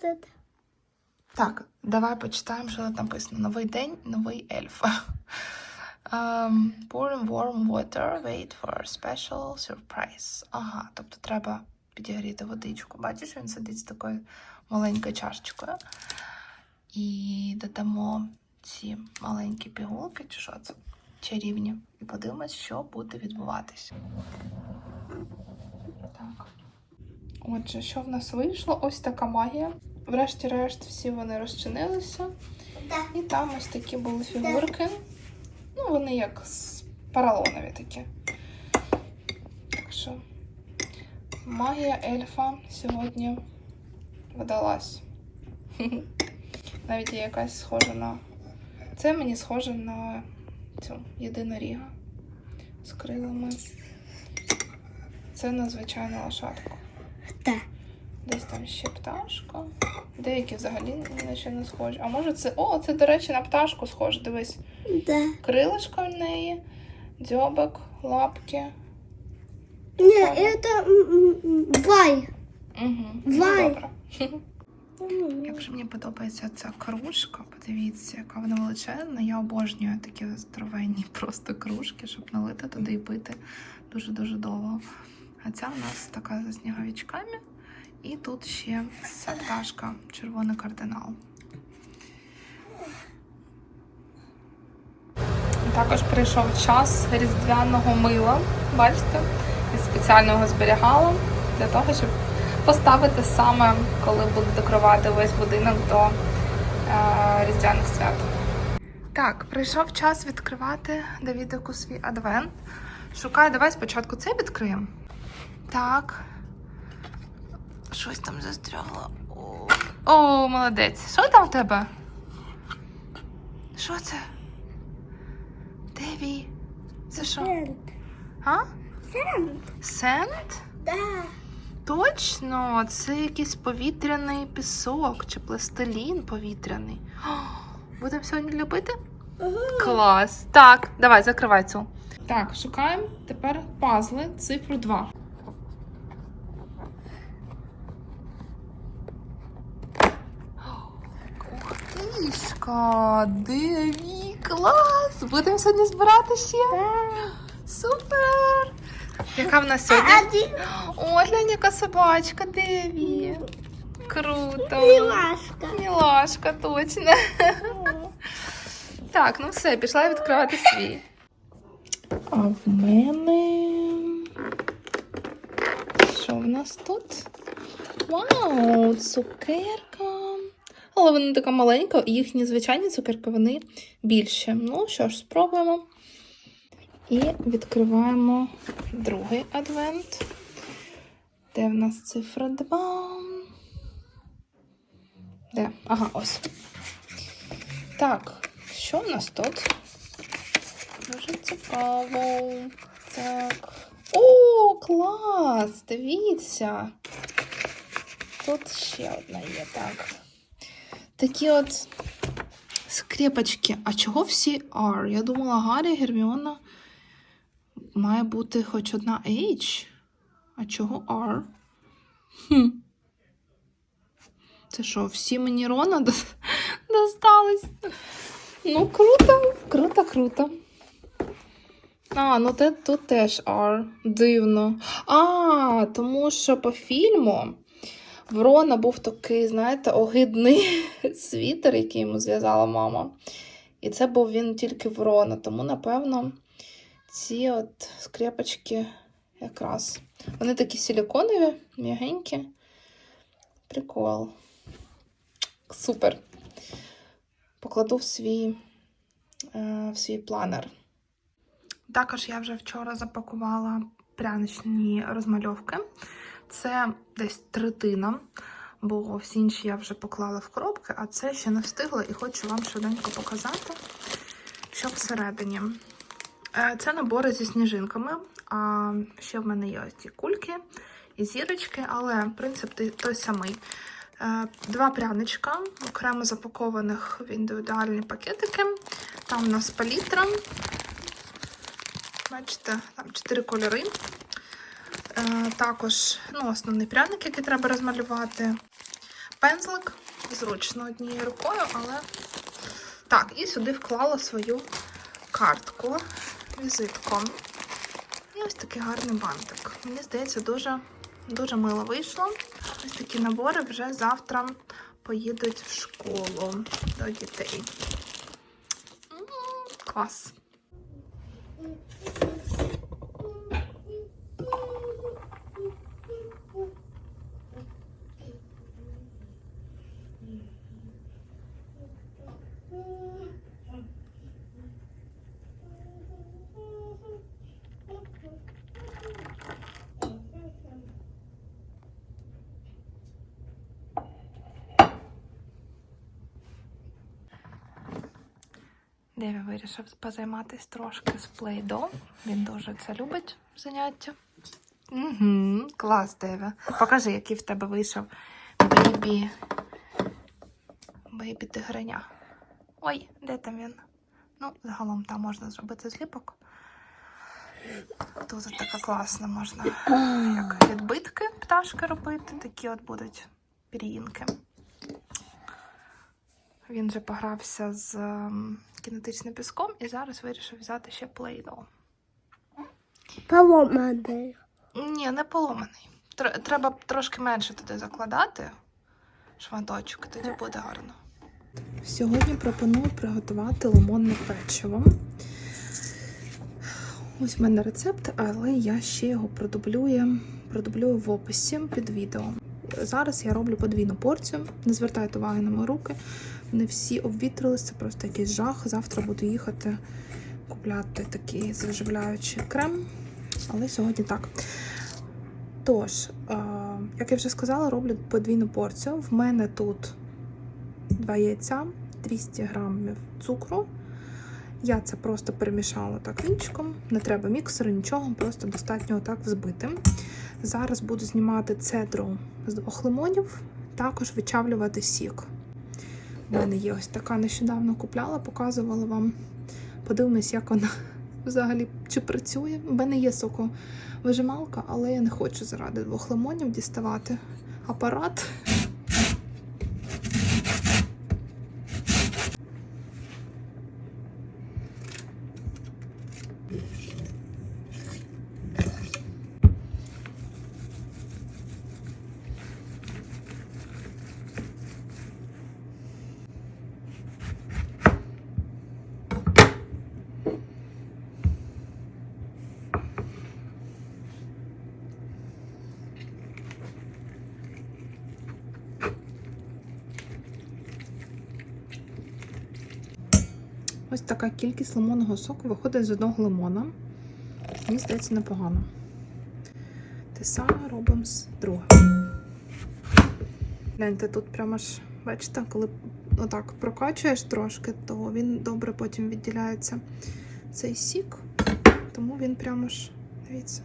тут? Так, давай почитаємо, що тут написано. Новий день, новий ельф. Um, pour in warm water, wait for special surprise. Ага, тобто треба підігріти водичку. Бачиш, він сидить з такою маленькою чашечкою. І додамо ці маленькі пігулки, чи що це? Чарівні. І подивимось, що буде відбуватися. Так. Отже, що в нас вийшло? Ось така магія. Врешті-решт, всі вони розчинилися. І там ось такі були фігурки. Ну, вони як з поролонові такі. Так що магія ельфа сьогодні вдалась. Навіть є якась схожа на. Це мені схоже на цю єдиноріга з крилами. Це на звичайну лошадку. Так. Десь там ще пташка. Деякі взагалі ні на що не схожі. А може це. О, це, до речі, на пташку схоже. Дивись. Да. Крилишка в неї, дзьобик, лапки. М, м, вай. Угу. Вай. Добре. Як же мені подобається ця кружка, подивіться, яка вона величезна. Я обожнюю такі здоровенні просто кружки, щоб налити туди і пити дуже-дуже довго. А ця у нас така за сніговичками. І тут ще ця пташка, червоний кардинал. Також прийшов час різдвяного мила. Бачите? Я спеціально його зберігала для того, щоб поставити саме, коли буду декорувати весь будинок до е, різдвяних свят. Так, прийшов час відкривати Давідику свій адвент. Шукаю, давай спочатку це відкриємо. Так. Щось там застрягло. О, О молодець. Що там в тебе? Що це? Деві? Це що? Сент. А? Сент. Сент? Да. Точно, це якийсь повітряний пісок чи пластилін повітряний. О, будемо сьогодні любити? Клас. Так, давай, закривай цю. Так, шукаємо тепер пазли цифру 2. Деві, клас! Будемо сьогодні збирати ще. Супер! Яка в нас сьогодні? Ой, глянь, яка собачка, Деві. Круто. Милашка. Мілашка, точно. Так, ну все, пішла я відкривати свій. А в мене. Що в нас тут? Вау, цукерка. Але вона така маленька, і їхні звичайні цукерки вони більші. Ну що ж, спробуємо. І відкриваємо другий адвент. Де в нас цифра 2? Де? Ага, ось. Так, що в нас тут? Дуже цікаво. Так. О, клас! Дивіться. Тут ще одна є, так. Такі от скрепочки. А чого всі R? Я думала, Гаррі, Герміона має бути хоч одна H. А чого R? Хм. Це що, всі мені Рона достались? Ну, круто, круто, круто. А, ну те, тут теж R. Дивно. А, тому що по фільму в Рона був такий, знаєте, огидний світер, який йому зв'язала мама. І це був він тільки в Рона. Тому, напевно, ці от скрепочки якраз. Вони такі силіконові, м'ягенькі. Прикол. Супер. Покладу в свій, е, в свій планер. Також я вже вчора запакувала пряничні розмальовки. Це десь третина, бо всі інші я вже поклала в коробки, а це ще не встигла і хочу вам швиденько показати, що всередині. Е, Це набори зі сніжинками. А ще в мене є ось ці кульки і зірочки, але принцип той- самий. Е, Два пряничка, окремо запакованих в індивідуальні пакетики. Там у нас палітра. Бачите, там чотири кольори. Е, Також ну, основний пряник, який треба розмалювати. пензлик. Зручно однією рукою, але. Так, і сюди вклала свою картку, візитку. І ось такий гарний бантик. Мені здається, дуже, дуже мило вийшло. Ось такі набори вже завтра поїдуть в школу до дітей. М, Клас. Деві вирішив позайматися трошки з Play-Doh. Він дуже це любить заняття. Угу, клас, Деві. Покажи, який в тебе вийшов бейбі. Бейбі тигреня. Ой, де там він? Ну, загалом там можна зробити зліпок. Дуже така класна можна. Як відбитки пташки робити, такі от будуть пір'їнки. Він вже погрався з ем, кінетичним піском і зараз вирішив взяти ще Play-Doh. Поломаний. Ні, не поломаний. Треба трошки менше туди закладати шматочок, тоді буде гарно. Сьогодні пропоную приготувати лимонне печиво. Ось в мене рецепт, але я ще його продублюю, продублюю в описі під відео. Зараз я роблю подвійну порцію. Не звертайте уваги на мої руки. Вони всі обвітрилися, це просто якийсь жах. Завтра буду їхати купляти такий заживляючий крем. Але сьогодні так. Тож, е, як я вже сказала, роблю подвійну порцію. В мене тут 2 яйця, 200 грамів цукру. Я це просто перемішала так вінчиком. Не треба міксеру, нічого, просто достатньо отак взбити. Зараз буду знімати цедру з двох лимонів, також вичавлювати сік. У мене є ось така нещодавно купляла, показувала вам. Подивимось, як вона взагалі чи працює. У мене є соковижималка, але я не хочу заради двох лимонів діставати апарат. Така кількість лимонного соку виходить з одного лимона. Мені здається, непогано. Те саме робимо з другим. Гляньте, тут прямо ж, бачите, коли отак прокачуєш трошки, то він добре потім відділяється цей сік. Тому він прямо ж, дивіться.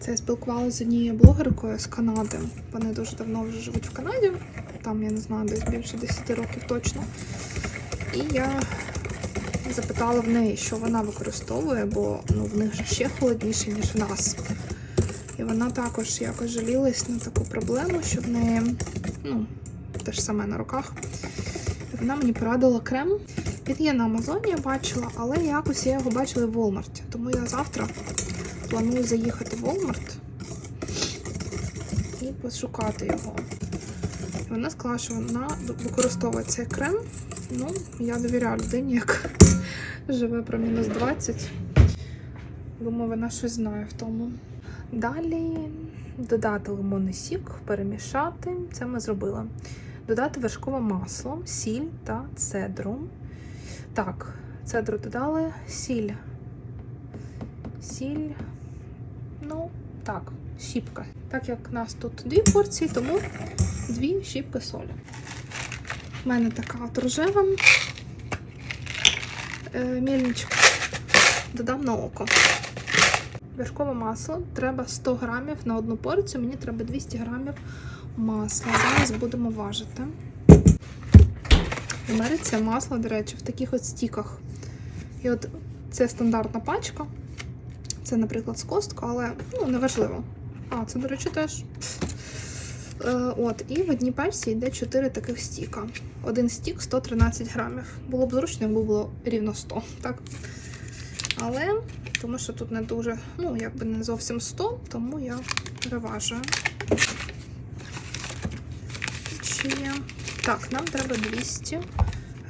Це я спілкувалася з однією блогеркою з Канади. Вони дуже давно вже живуть в Канаді. Там, я не знаю, десь більше 10 років точно. І я запитала в неї, що вона використовує, бо ну, в них ще холодніше, ніж в нас. І вона також якось жалілась на таку проблему, що в неї ну, те ж саме на руках. І вона мені порадила крем. Він є на Амазоні, я бачила, але якось я його бачила в Walmart. Тому я завтра планую заїхати в Walmart і пошукати його. І вона сказала, що вона використовує цей крем. Ну, я довіряю людині, яка живе про мінус 20. Думаю, вона щось знає в тому. Далі додати лимонний сік, перемішати. Це ми зробили. Додати вершкове масло, сіль та цедру. Так, цедру додали, сіль. Сіль. Ну, так, щіпка. Так як у нас тут дві порції, тому дві щіпки солі. У мене така от рожева е. Додам на око. Вершкове масло треба 100 грамів на одну порцію, мені треба 200 грамів масла. Зараз будемо важити. В Америці масло, до речі, в таких от стіках. І от це стандартна пачка. Це, наприклад, з костку, але ну, неважливо. А, це, до речі, теж от, і в одній пачці йде 4 таких стіка. Один стік 113 грамів. Було б зручно, якби було рівно 100, так? Але тому що тут не дуже, ну, якби не зовсім 100, тому я переважую. Так, нам треба 200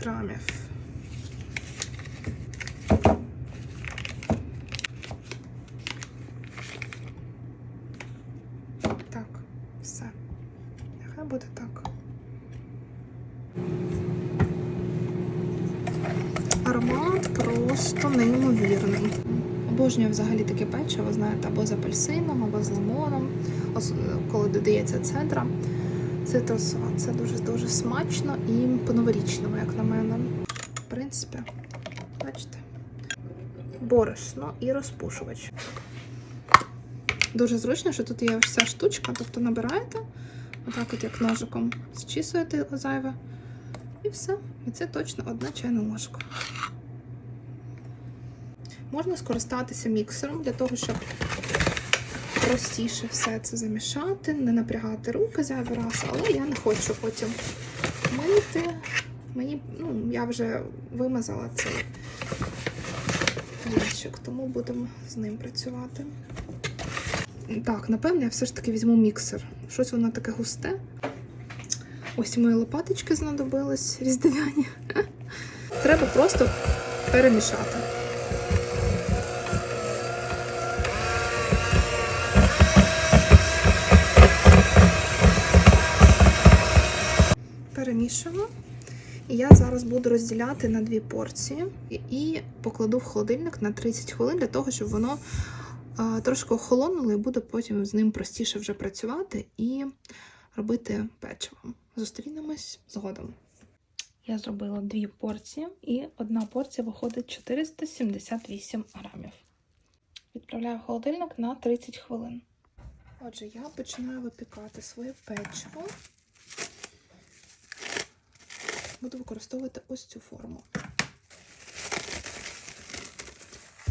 грамів. Так, все. Нехай буде так. Аромат просто неймовірний. Обожнюю взагалі таке печиво, або з апельсином, або з лимоном, коли додається цедра. Цитрусова. Це дуже-дуже смачно і по-новорічному, як на мене. В принципі, бачите, борошно і розпушувач. Дуже зручно, що тут є ця штучка, тобто набираєте, отак от як ножиком, зчісуєте зайве, і все. І це точно одна чайна ложка. Можна скористатися міксером для того, щоб простіше все це замішати, не напрягати руки зайвий раз, але я не хочу потім мити. Мені, ну, я вже вимазала цей ящик, тому будемо з ним працювати. Так, напевно, я все ж таки візьму міксер. Щось воно таке густе. Ось мої лопаточки знадобились різдвяні. Треба просто перемішати. Перемішуємо. І я зараз буду розділяти на дві порції і- покладу в холодильник на 30 хвилин для того, щоб воно трошки охолонуло і буде потім з ним простіше вже працювати і робити печиво. Зустрінемось згодом. Я зробила дві порції, і одна порція виходить 478 грамів. Відправляю в холодильник на 30 хвилин. Отже, я починаю випікати своє печиво. Буду використовувати ось цю форму.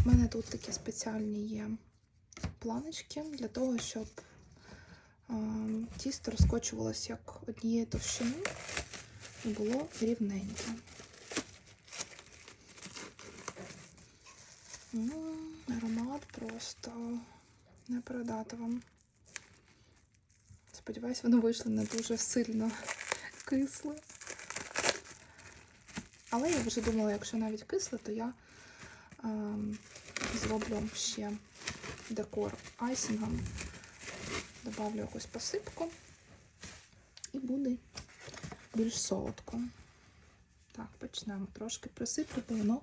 У мене тут такі спеціальні є планочки для того, щоб е, тісто розкочувалося як однієї товщини і було рівненьке. М, Аромат просто не передати вам. Сподіваюсь, воно вийшло не дуже сильно кисле. Але я вже думала, якщо навіть кисле, то я ем, зроблю ще декор айсингом. Добавлю якусь посипку і буде більш солодко. Так, почнемо. Трошки присиплю, бо воно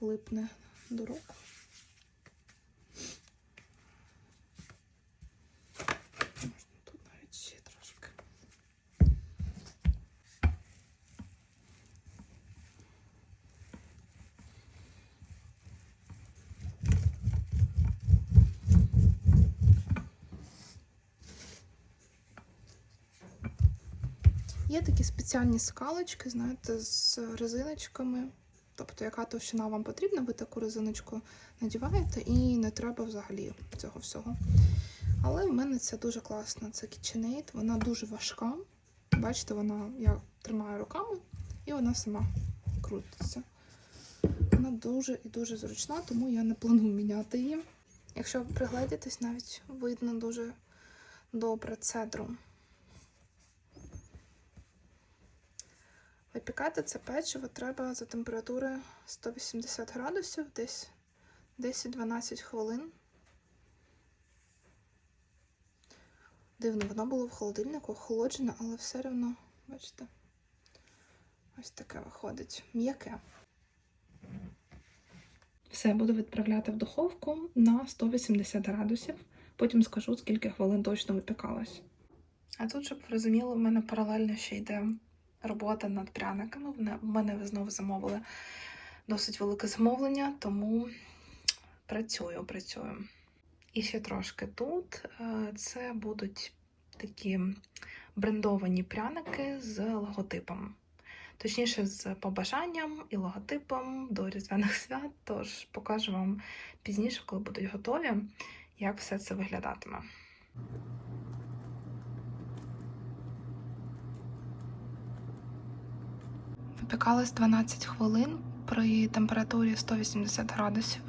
липне до рук. Можна тут навіть ще трошки. Є такі спеціальні скалочки, знаєте, з резиночками. Тобто, яка товщина вам потрібна, ви таку резиночку надіваєте і не треба взагалі цього всього. Але в мене це дуже класно. Це KitchenAid, вона дуже важка. Бачите, вона я тримаю руками і вона сама крутиться. Вона дуже і дуже зручна, тому я не планую міняти її. Якщо пригледітись, навіть видно дуже добре цедру. Випікати це печиво треба за температури 180 градусів, десь 10-12 хвилин. Дивно, воно було в холодильнику охолоджене, але все одно, бачите, ось таке виходить. М'яке. Все, буду відправляти в духовку на 180 градусів. Потім скажу, скільки хвилин точно випікалось. А тут, щоб ви розуміли, в мене паралельно ще йде робота над пряниками. В мене ви знову замовили досить велике замовлення, тому працюю, працюю. І ще трошки тут. Е, Це будуть такі брендовані пряники з логотипом. Точніше, з побажанням і логотипом до Різдвяних свят. Тож покажу вам пізніше, коли будуть готові, як все це виглядатиме. Випікалось 12 хвилин при температурі 180 градусів.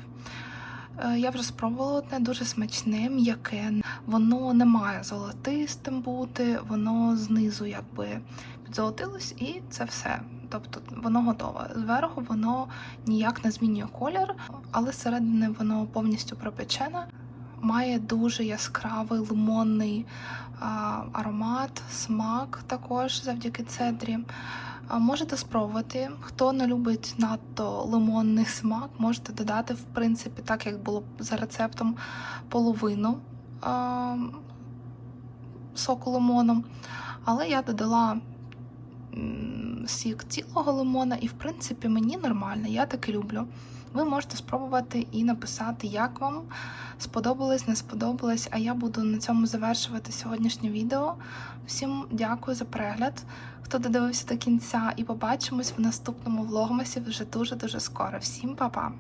Е, Я вже спробувала одне дуже смачне, м'яке. Воно не має золотистим бути, воно знизу якби підзолотилось, і це все. Тобто воно готове. Зверху воно ніяк не змінює колір, але зсередини воно повністю пропечене. Має дуже яскравий лимонний а, аромат, смак також завдяки цедрі. Можете спробувати. Хто не любить надто лимонний смак, можете додати, в принципі, так як було за рецептом, половину а, соку лимону. Але я додала сік цілого лимона, і в принципі мені нормально, я таки люблю. Ви можете спробувати і написати, як вам сподобалось, не сподобалось. А я буду на цьому завершувати сьогоднішнє відео. Всім дякую за перегляд, хто додивився до кінця, і побачимось в наступному влогмасі вже дуже дуже скоро. Всім па-па!